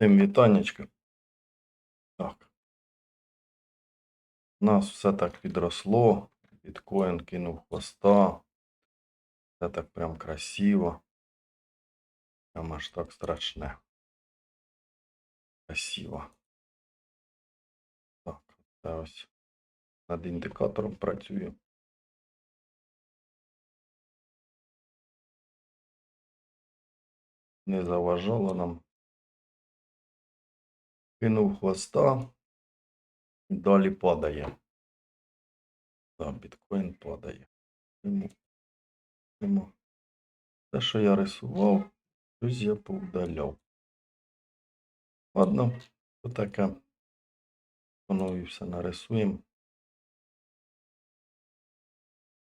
Всім вітанечка. Так. У нас все так підросло. Біткоін кинув хвоста. Все так прям красиво. Прям аж так страшне. Красиво. Так, це ось над індикатором працюю. Не заважало нам. Кинув хвоста. Далі падає. Так, біткоін падає. Те, що я рисував, щось я повдаляв. Ладно, то таке. Воно все нарисуємо.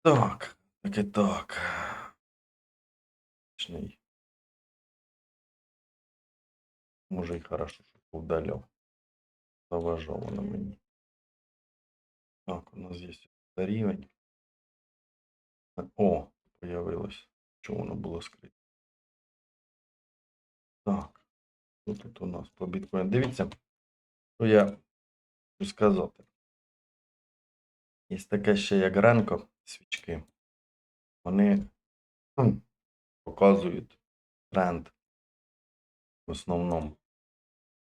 Так, так. Точний. Може і хорошо, що повдаляв. Заважало воно мені. Так, у нас є рівень. О, появилось. Чому воно було скрите? Так. Що тут у нас по біткоїну? Дивіться, що я хочу сказати. Є таке ще як Ренко свічки. Вони показують тренд в основному.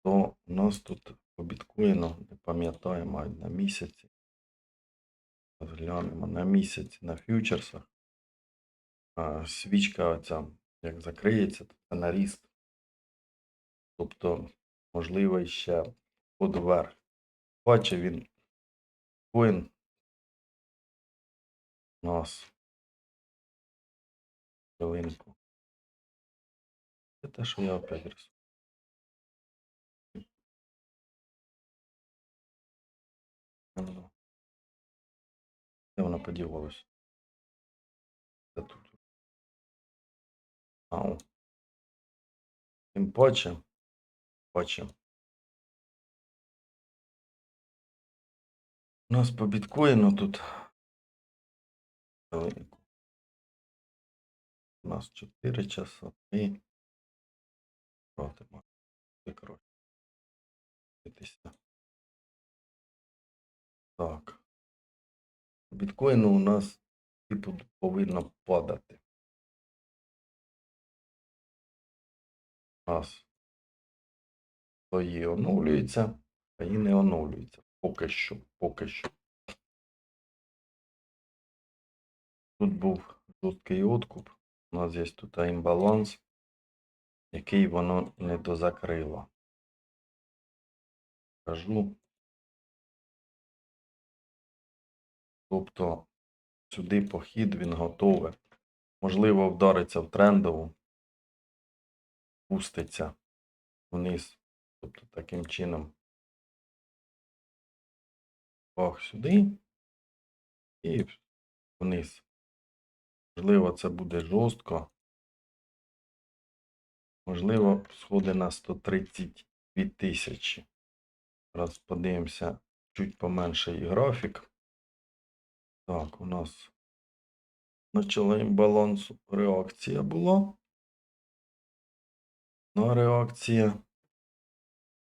То у нас тут по біткоїну, не пам'ятаю, мають на місяці. Розглянемо на місяць на фьючерсах. А, свічка оця, як закриється, то це на ріст. Тобто, можливо, ще ход вверх. Бачив він коін у нас хвилинку. Це те, що я опять рисую. Де воно подівалось? Це тут. Ау. Тим паче. Паче. У нас по біткоїну тут. У нас 4 часа. І протимо. Закрой. Дивіться. Так. Біткоїну у нас типу повинно падати. У нас свої оновлюється, а і не оновлюється. Поки що, поки що. Тут був жорсткий откуп. У нас є тут імбаланс, який воно не дозакрило. Кажу. Тобто сюди похід він готовий. Можливо, вдариться в трендову, пуститься вниз. Тобто таким чином. Ох, сюди і вниз. Можливо, це буде жорстко. Можливо, сходи на 132 тисячі. Зараз подивимося чуть поменший графік. Так, у нас почала імбалансу. Реакція була. На реакція.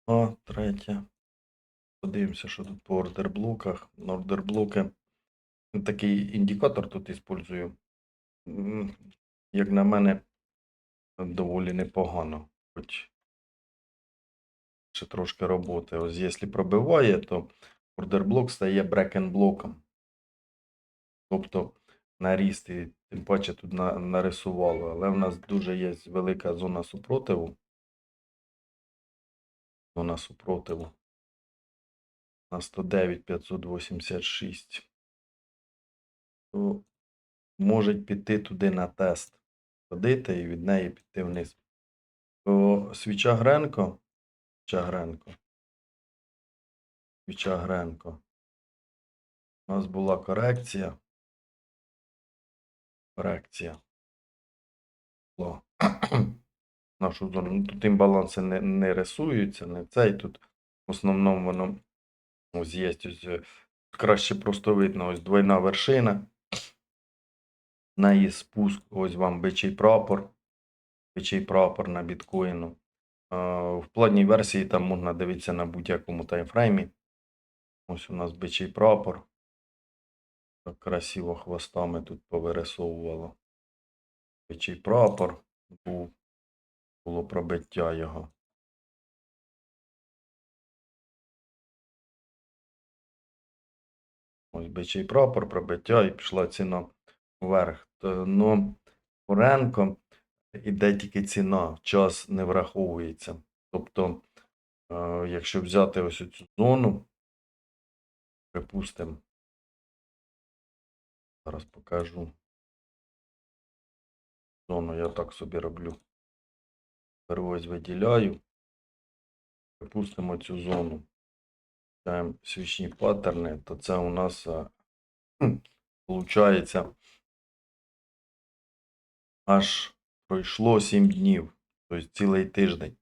А, третя. Подивимося, що тут по ордерблоках. На ордерблоки. Такий індикатор тут іспользую. Як на мене, доволі непогано. Хоч ще трошки роботи. Ось якщо пробиває, то ордерблок стає брекенблоком. Тобто на ріст, і тим паче тут на, нарисувало. Але в нас дуже є велика зона супротиву. Зона супротиву. На 109 586. То можуть піти туди на тест. Ходити і від неї піти вниз. То свіча Гренко. Свіча Гренко. Свіча Гренко. У нас була корекція. Корекція. Нашу зону. Ну, тут імбаланси не, не рисуються, не цей. Тут в основному воно ось є. Ось, е, краще просто видно ось двойна вершина. На її спуск, ось вам бичий прапор. Бичий прапор на біткоїну. В платній версії там можна дивитися на будь-якому таймфреймі. Ось у нас бичий прапор. Так красиво хвостами тут повирисовувало. Бичий прапор був. Було пробиття його. Ось бичий прапор, пробиття і пішла ціна вверх. Ну, Оренко іде тільки ціна, час не враховується. Тобто, е, якщо взяти ось цю зону, припустимо, зараз покажу. Зону я так собі роблю. Беру ось виділяю. Припустимо цю зону. Даємо свічні паттерни, то це у нас виходить аж пройшло 7 днів, тобто цілий тиждень.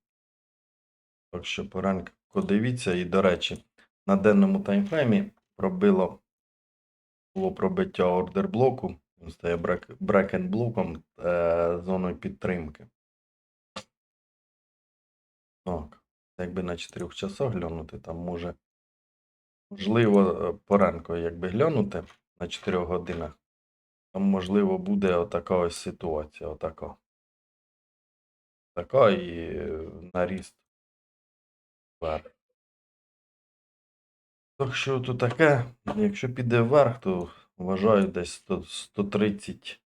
Так що поранько дивіться, і, до речі, на денному таймфреймі пробило було пробиття ордер блоку, він стає брекен блоком е, зоною підтримки. Так, якби на 4 часах глянути, там може, можливо, е, поранку, якби глянути на 4 годинах, там, можливо, буде отака ось ситуація, отака. Така і е, наріст вверх. Так що то таке, якщо піде вверх, то вважаю десь 100 130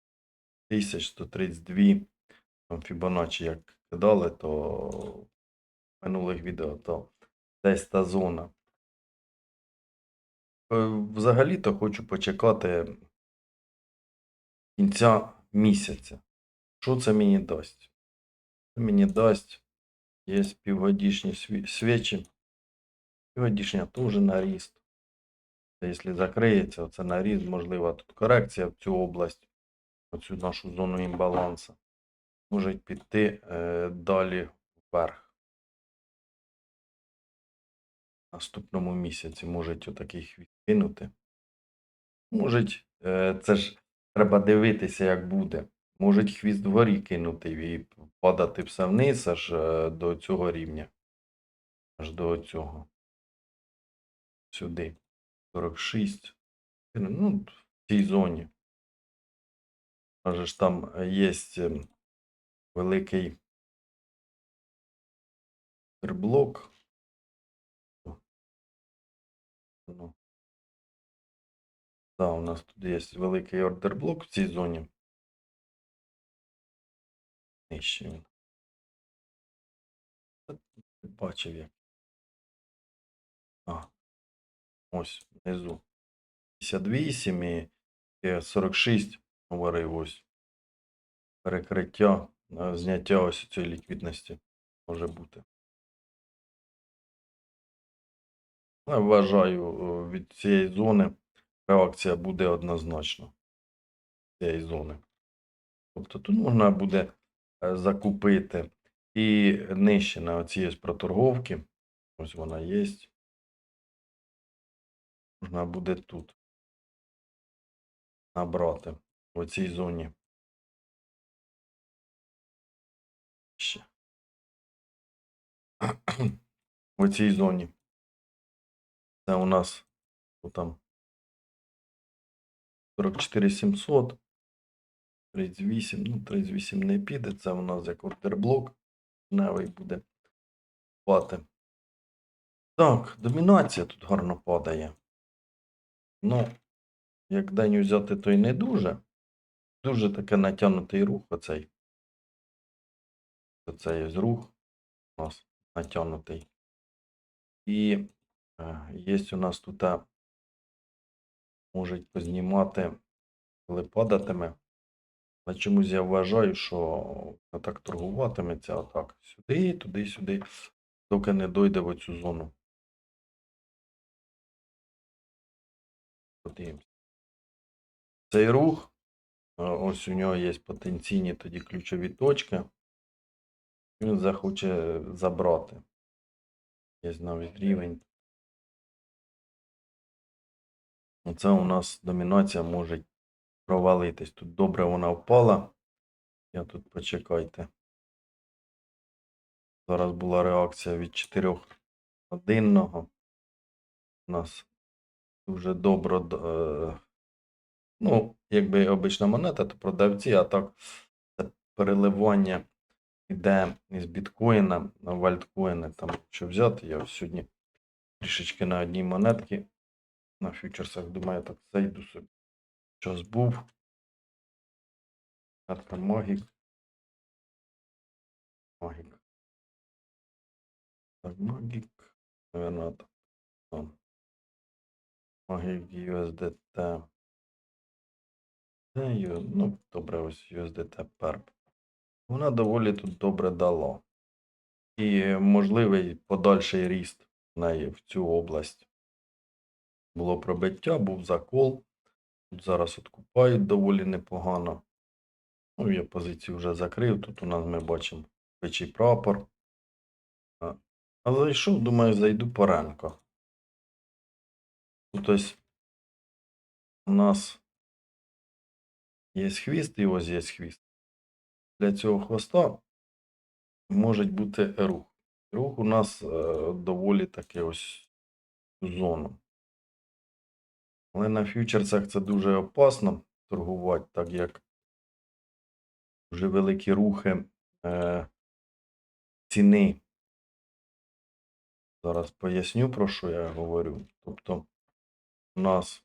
тисяч, 132 там Фібоначчі як кидали, то в минулих відео, то десь та зона. Е, Взагалі-то хочу почекати кінця місяця. Що це мені дасть? Це мені дасть є півгодічні сві- свічі. Півгодічня теж наріст. Якщо закриється, це наріст, можливо, тут корекція в цю область, оцю нашу зону імбалансу. Може піти е, далі вверх. Наступному місяці можуть отакий хвіст кинути. Можуть, е, це ж треба дивитися, як буде. Можуть хвіст вгорі кинути і падати все вниз аж е, до цього рівня. Аж до цього. Сюди. 46. Ну, в цій зоні. Аже ж там є великий блок. Ну. Да, у нас тут є великий ордерблок в цій зоні. Нижче він. Бачив як. А. Ось внизу. 58 і і 46 говорив ось. Перекриття, е, зняття ось цієї ліквідності може бути. Я вважаю, е, від цієї зони реакція буде однозначно. Цієї зони. Тобто тут можна буде е, закупити і нижче на оці ось проторговки. Ось вона є. Можна буде тут набрати в цій зоні. Ще. В цій зоні. Це у нас що там 44 700. 38, ну 38 не піде, це у нас як ордерблок. Невий буде пати. Так, домінація тут гарно падає. Ну, як день взяти, то й не дуже. Дуже таке натягнутий рух оцей. Оцей ось рух у нас натягнутий. І е, є у нас тут можуть познімати, коли падатиме. На чомусь я вважаю, що так торгуватиметься отак. Сюди, туди, сюди, доки не дойде в оцю зону. Подивимось. Цей рух, ось у нього є потенційні тоді ключові точки. Він захоче забрати. Є навіть рівень. Оце у нас домінація може провалитись. Тут добре вона впала. Я тут почекайте. Зараз була реакція від 4 годинного. У нас дуже добре. е, Ну, якби обична монета, то продавці, а так переливання йде із біткоїна на вальткоїни. Там, що взяти, я сьогодні трішечки на одній монетці на фьючерсах, думаю, так зайду собі. Час був. Карта Магік. Магік. Так, Магік. Наверно, так. Магік USDT. Ну, добре, ось USDT PERP. Вона доволі тут добре дала. І можливий подальший ріст в неї в цю область. Було пробиття, був закол. Тут зараз откупають доволі непогано. Ну, я позицію вже закрив. Тут у нас ми бачимо печий прапор. А, зайшов, думаю, зайду поренко. Тут ось у нас є хвіст і ось є хвіст. Для цього хвоста може бути рух. Рух у нас е, доволі таки ось зону. Але на фьючерсах це дуже опасно торгувати, так як дуже великі рухи е, ціни. Зараз поясню, про що я говорю. Тобто, у нас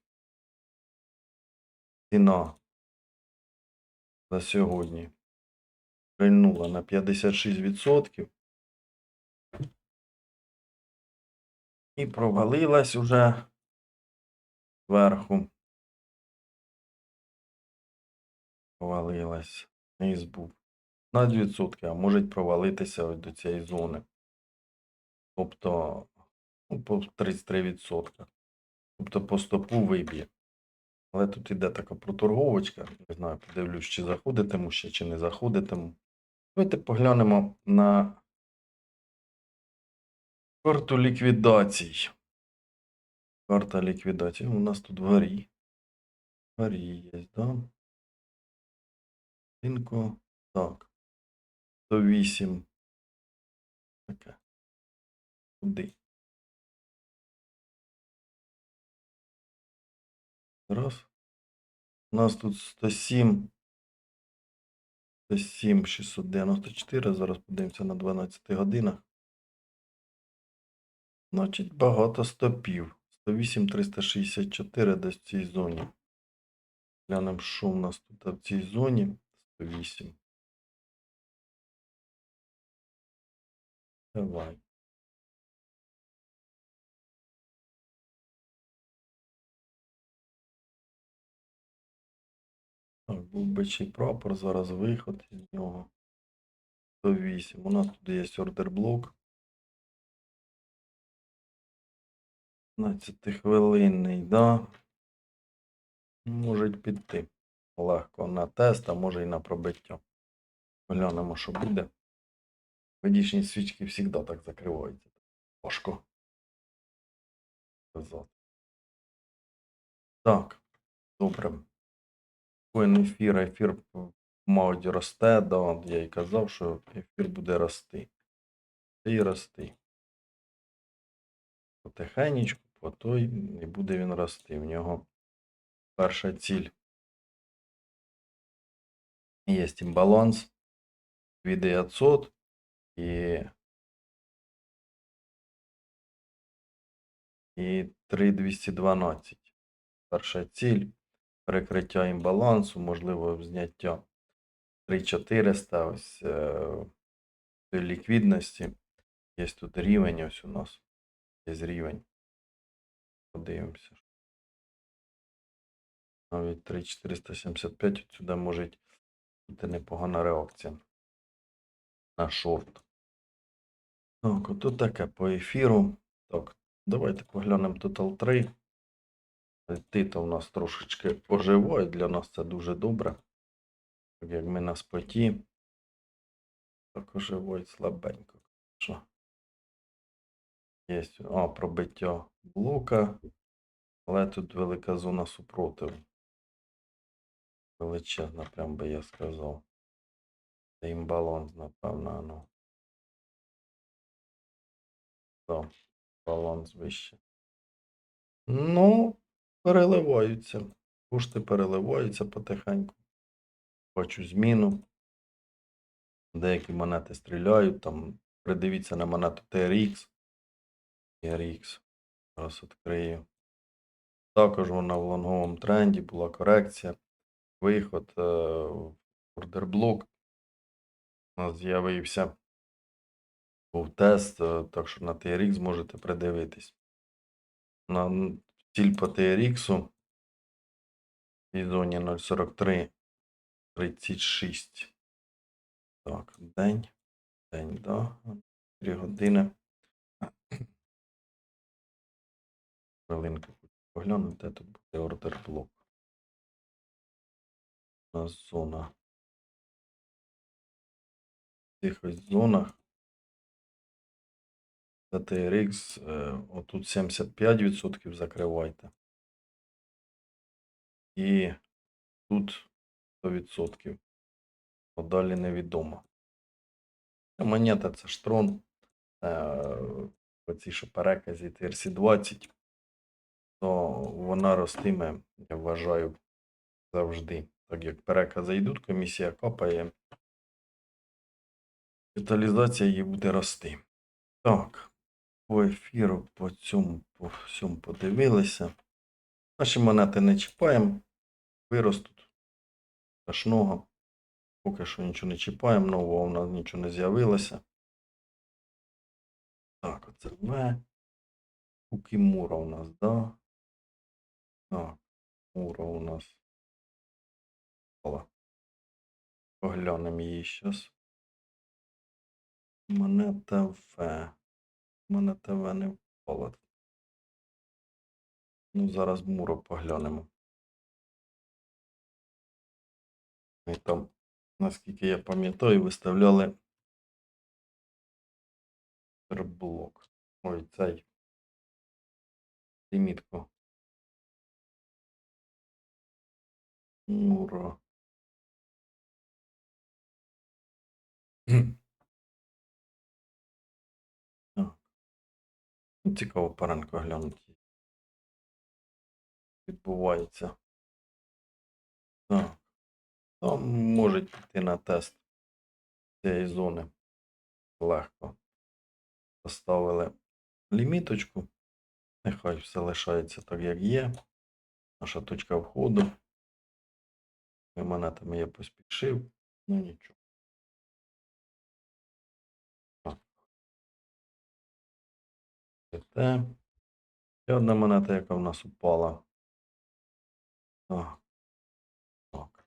ціна за сьогодні прильнула на 56% і провалилась уже зверху. Провалилась. Низ був. 15%, а може провалитися ось до цієї зони. Тобто, ну, по 33%. Тобто по стопу виб'є. Але тут іде така проторговочка. Не знаю, подивлюсь, чи заходитиму ще, чи не заходитиму. Давайте поглянемо на карту ліквідацій. Карта ліквідації. У нас тут вгорі. Вгорі є, да? Ринку. Так. 108. Таке. Куди? Раз. У нас тут 107. 107 694. Зараз подивимося на 12 годинах. Значить, багато стопів. 108 364 десь в цій зоні. Глянемо, що в нас тут в цій зоні. 108. Давай. Так, був бичий прапор, зараз виход із нього. 108. У нас тут є ордер блок. 15 хвилинний, да. Можуть піти. Легко на тест, а може і на пробиття. Глянемо, що буде. Водічні свічки завжди так закриваються. Важко. Так, добре. Коін ефір, ефір мабуть росте, да, я і казав, що ефір буде рости. І рости. Потихенечку, по той і буде він рости. В нього перша ціль. Є імбаланс 2900 і, і 3212. Перша ціль перекриття імбалансу, можливо, зняття 3400 ось е, ліквідності. Є тут рівень, ось у нас є рівень. Подивимося. Навіть 3475 отсюди може бути непогана реакція на шорт. Так, ото таке по ефіру. Так, давайте поглянемо Total 3. Тита у нас трошечки оживає, для нас це дуже добре. Так як ми на споті, так оживають слабенько. Що? Є а, пробиття блока, але тут велика зона супротиву. Величезна, прям би я сказав. Це імбаланс, напевно, ну. Да, баланс вище. Ну, переливаються. Кошти переливаються потихеньку. Бачу зміну. Деякі монети стріляють. Там придивіться на монету TRX. TRX. Зараз відкрию. Також вона в лонговому тренді була корекція. Виход е, в ордерблок. У нас з'явився. Був тест, е, так що на TRX можете придивитись. На ціль по TRX в зоні 043 36. Так, день. День, да. 3 години. Хвилинку хочу поглянути, де тут буде ордер блок. У нас зона. В цих ось зонах. За TRX е, отут 75% закривайте. І тут 100%. А далі невідомо. Монета це штрон. Е, оці що переказі TRC20, то вона ростиме, я вважаю, завжди. Так як перекази йдуть, комісія капає. Деталізація її буде рости. Так, по ефіру, по цьому, по всьому подивилися. Наші монети не чіпаємо, виростуть. Страшного. Поки що нічого не чіпаємо, нового у нас нічого не з'явилося. Так, оце В. Кукімура у нас, да? Так, Мура у нас. Поглянемо її зараз. Монета В. Монета В не впала. Ну, зараз Муру поглянемо. І там, наскільки я пам'ятаю, виставляли блок. Ой, цей. Лімітку. Мура. Цікаво паренко глянути. Відбувається. Так. Там може піти на тест цієї зони. Легко. Поставили ліміточку. Нехай все лишається так, як є. Наша точка входу. І монетами я поспішив. Ну нічого. Те. Ще одна монета, яка в нас упала. Так. Так.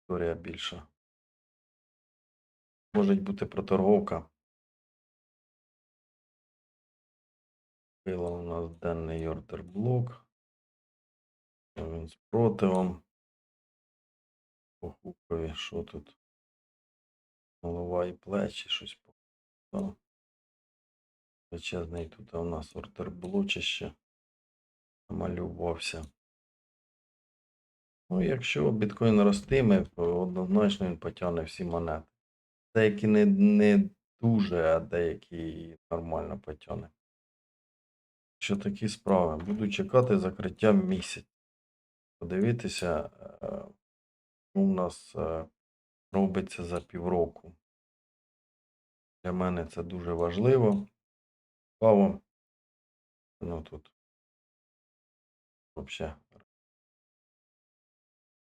Історія більша. Може бути проторговка. Пила у нас денний ордер блок. Він з противом. По хукові, що тут? Голова і плечі, щось по. Да. Величезний тут у нас ордерблочище намалювався. Ну, якщо біткоін ростиме, то однозначно він потягне всі монети. Деякі не, не дуже, а деякі нормально потягне. Що такі справи? Буду чекати закриття місяць. Подивитися, е, у нас е, робиться за півроку. Для мене це дуже важливо. Цікаво. Ну тут взагалі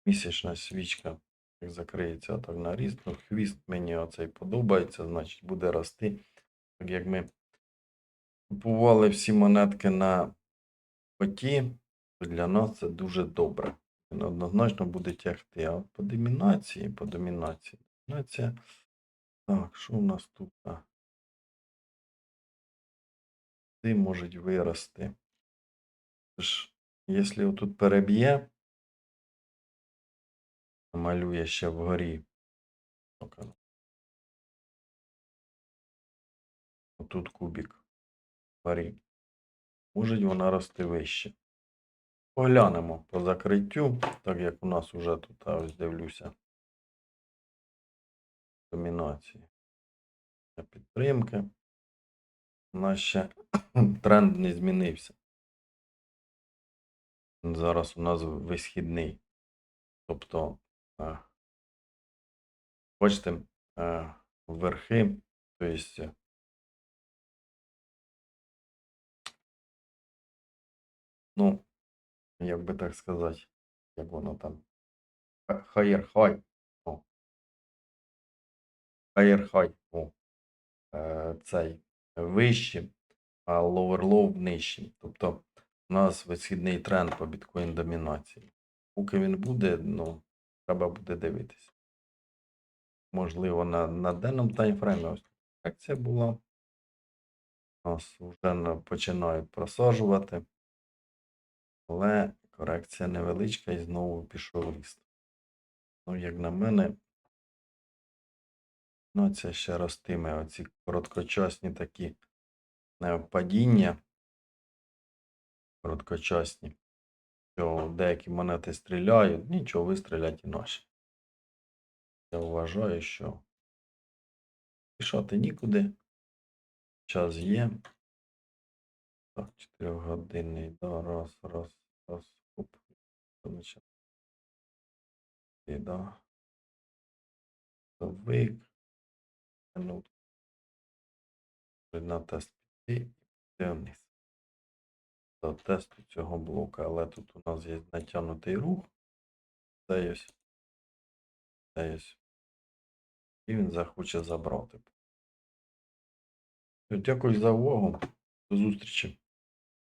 місячна свічка, як закриється так на. Ну, хвіст мені оцей подобається, значить буде рости. Так як ми купували всі монетки на поті, то для нас це дуже добре. Він однозначно буде тягти. А по домінації, по домінації. Домінація. Так, що у нас тут? Ці можуть вирости. Тож, якщо тут переб'є, малює ще вгорі. Отут кубик вгорі. Може вона рости вище. Поглянемо по закриттю, так як у нас уже тут, ось дивлюся. домінації. Для підтримки. У нас ще тренд не змінився. Зараз у нас висхідний. Тобто, е, бачите, е, верхи, тобто, ну, як би так сказати, як воно там. Higher high. О. Цей вищий, а lower low нижчий. Тобто у нас висхідний тренд по біткоін домінації. Поки він буде, ну, треба буде дивитися. Можливо, на, на денному таймфреймі ось акція була. Нас вже починають просаджувати. Але корекція невеличка і знову пішов ріст. Ну, як на мене, ну, це ще ростиме. Оці короткочасні такі е, падіння. Короткочасні. Що деякі монети стріляють, нічого, вистрілять і наші. Я вважаю, що пішати нікуди. Час є. Так, 4 годинний, да, раз, раз, раз, оп. І да. Вик. Ну, на тест піти і вниз. До тесту цього блока, але тут у нас є натягнутий рух. Ось. Ось. І він захоче забрати. Дякую за увагу. До зустрічі.